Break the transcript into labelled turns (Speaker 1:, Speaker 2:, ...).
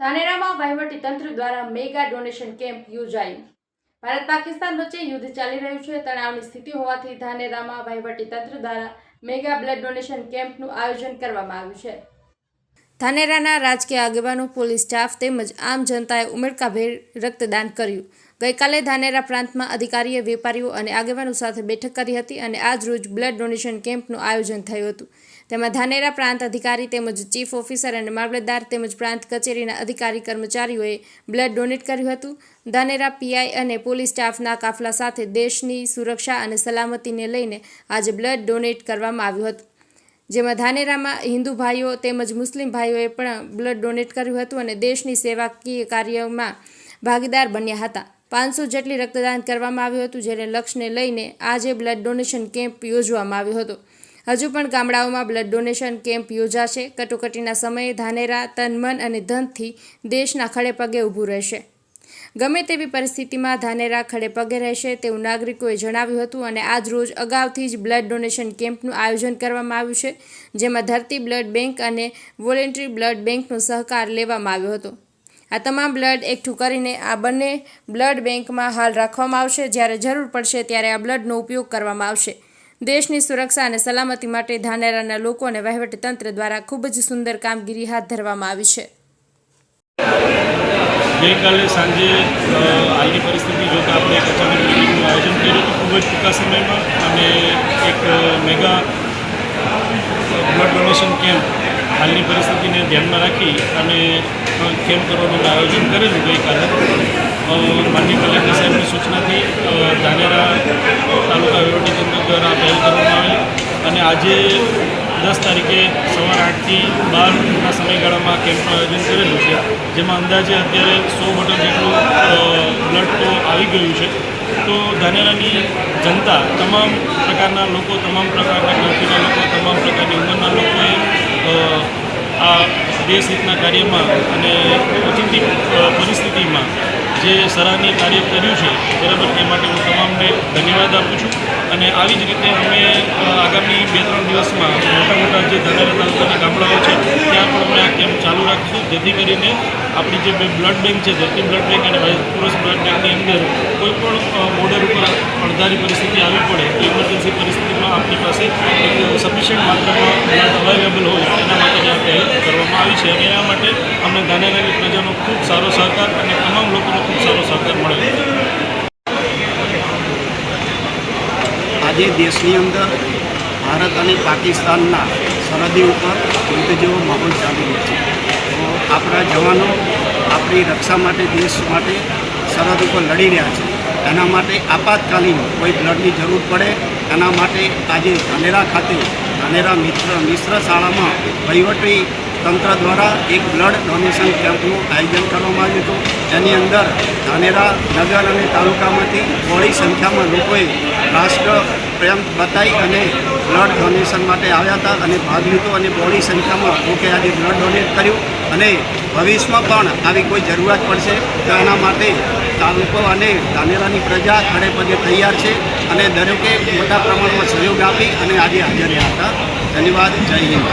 Speaker 1: ધાનેરામાં તંત્ર દ્વારા mega donation camp યોજાયું. ભારત પાકિસ્તાન વચ્ચે યુદ્ધ ચાલી રહ્યું છે. તણાવની સ્થિતિ હોવાથી ધાનેરામાં તંત્ર દ્વારા મેગા બ્લડ ડોનેશન કેમ્પનું આયોજન કરવામાં આવ્યું છે. ધાનેરાના રાજકીય આગેવાનો, પોલીસ સ્ટાફ તેમજ આમ જનતાએ ઉમળકાભેર રક્તદાન કર્યું. ગઈકાલે ધાનેરા પ્રાંતમાં અધિકારીએ વેપારીઓ અને આગેવાનો સાથે બેઠક કરી હતી અને આજ રોજ બ્લડ ડોનેશન કેમ્પનું આયોજન થયું હતું. તેમાં ધાનેરા પ્રાંત અધિકારી તેમજ ચીફ ઓફિસર અને મામલતદાર તેમજ પ્રાંત કચેરીના અધિકારી કર્મચારીઓએ બ્લડ ડોનેટ કર્યું હતું. ધાનેરા પીઆઈ અને પોલીસ સ્ટાફના કાફલા સાથે દેશની સુરક્ષા અને સલામતીને લઈને આજે બ્લડ ડોનેટ કરવામાં આવ્યું હતું. જેમાં ધાનેરામાં હિન્દુ ભાઈઓ તેમજ મુસ્લિમ ભાઈઓએ પણ બ્લડ ડોનેટ કર્યું હતું અને દેશની સેવાકીય કાર્યમાં ભાગીદાર બન્યા હતા. પાંચસો જેટલી રક્તદાન કરવામાં આવ્યું હતું, જેને લક્ષ્યને લઈને આજે બ્લડ ડોનેશન કેમ્પ યોજવામાં આવ્યો હતો. હજુ પણ ગામડાઓમાં બ્લડ ડોનેશન કેમ્પ યોજાશે. કટોકટીના સમયે ધાનેરા તન મન અને ધનથી દેશના ખડે પગે ઊભું રહેશે. ગમે તેવી પરિસ્થિતિમાં ધાનેરા ખડે પગે રહેશે તેવું નાગરિકોએ જણાવ્યું હતું અને આજ રોજ અગાઉથી જ બ્લડ ડોનેશન કેમ્પનું આયોજન કરવામાં આવ્યું છે, જેમાં ધરતી બ્લડ બેંક અને વોલેન્ટરી બ્લડ બેંકનો સહકાર લેવામાં આવ્યો હતો. આ તમામ બ્લડ એકઠું કરીને આ બંને બ્લડ બેંકમાં હાલ રાખવામાં આવશે. જ્યારે જરૂર પડશે ત્યારે આ બ્લડનો ઉપયોગ કરવામાં આવશે. દેશની સુરક્ષા અને સલામતી માટે ધાનેરાના લોકો અને વહીવટીતંત્ર દ્વારા ખૂબ જ સુંદર કામગીરી હાથ ધરવામાં આવી છે.
Speaker 2: ગઈકાલે સાંજે હાલની પરિસ્થિતિ જોતાં આપણે એક અચાનક મિટિંગનું આયોજન કર્યું હતું ખૂબ જ ટૂંકા સમયમાં અને એક મેગા બ્લડ ડોનેશન કેમ્પ હાલની પરિસ્થિતિને ધ્યાનમાં રાખી અને કેમ્પ કરવાનું આયોજન કરેલું ગઈકાલે. માનની કલેક્ટર સાહેબની સૂચનાથી ધાનેરા તાલુકા વહીવટીતંત્ર દ્વારા પહેલ કરવામાં આવી અને આજે દસ તારીખે સવાર આઠથી બારના સમયગાળામાં કેમ્પનું આયોજન કરેલું છે, જેમાં અંદાજે અત્યારે સો બોટલ જેટલું બ્લડ તો આવી ગયું છે. તો ધાનેરાની જનતા, તમામ પ્રકારના લોકો, તમામ પ્રકારના જ્ઞાતિના લોકો, તમામ પ્રકારની ઉંમરના લોકોએ દેશ હિતના કાર્યમાં અને ઓચિંતી પરિસ્થિતિમાં જે સરાહનીય કાર્ય કર્યું છે, બરાબર તે માટે હું તમામને ધન્યવાદ આપું છું. અને આવી જ રીતે અમે આગામી બે ત્રણ દિવસમાં મોટા મોટા જે ધાનેરા તાલુકાના ગામડાઓ છે, ત્યાં પણ અમે આ કેમ્પ ચાલુ રાખીશું. જેથી કરીને આપણી જે બ્લડ બેંક છે, ધરતી બ્લડ બેંક અને પુરુષ બ્લડ બેંકની અંદર કોઈ પણ બોર્ડર ઉપર અણધારી પરિસ્થિતિ આવી પડે ઇમરજન્સી પરિસ્થિતિમાં આપણી પાસે સફિશિયન્ટ માત્રામાં બ્લડ અવેલેબલ હોય. આવી છે અને એના માટે અમને ધાનેરાની પ્રજાનો ખૂબ સારો સહકાર અને તમામ લોકોનો ખૂબ સારો સહકાર મળે
Speaker 3: આજે દેશની અંદર ભારત અને પાકિસ્તાનના સરહદી ઉપર યુદ્ધ જેવો માહોલ ચાલી રહ્યો છે. તો આપણા જવાનો આપણી રક્ષા માટે, દેશ માટે સરહદ ઉપર લડી રહ્યા છે. એના માટે આપાતકાલીન કોઈ બ્લડની જરૂર પડે. એના માટે આજે ધાનેરા ખાતે ધાનેરા મિત્ર મિશ્ર શાળામાં વહીવટી તંત્ર દ્વારા એક બ્લડ ડોનેશન કેમ્પનું આયોજન કરવામાં આવ્યું હતું. જેની અંદર ધાનેરા નગર અને તાલુકામાંથી થોડી સંખ્યામાં લોકોએ રાષ્ટ્ર પ્રેમ બતાવી અને બ્લડ ડોનેશન માટે આવ્યા હતા અને ભાગ લીધો અને બહોળી સંખ્યામાં લોકોએ આજે બ્લડ ડોનેટ કર્યું અને ભવિષ્યમાં પણ આવી કોઈ જરૂરિયાત પડશે તો એના માટે તાલુકો અને ધાનેરાની પ્રજા ખડે પગે તૈયાર છે અને દરેકે મોટા પ્રમાણમાં સહયોગ આપી અને આજે હાજર રહ્યા હતા. ધન્યવાદ. જય હિન્દ.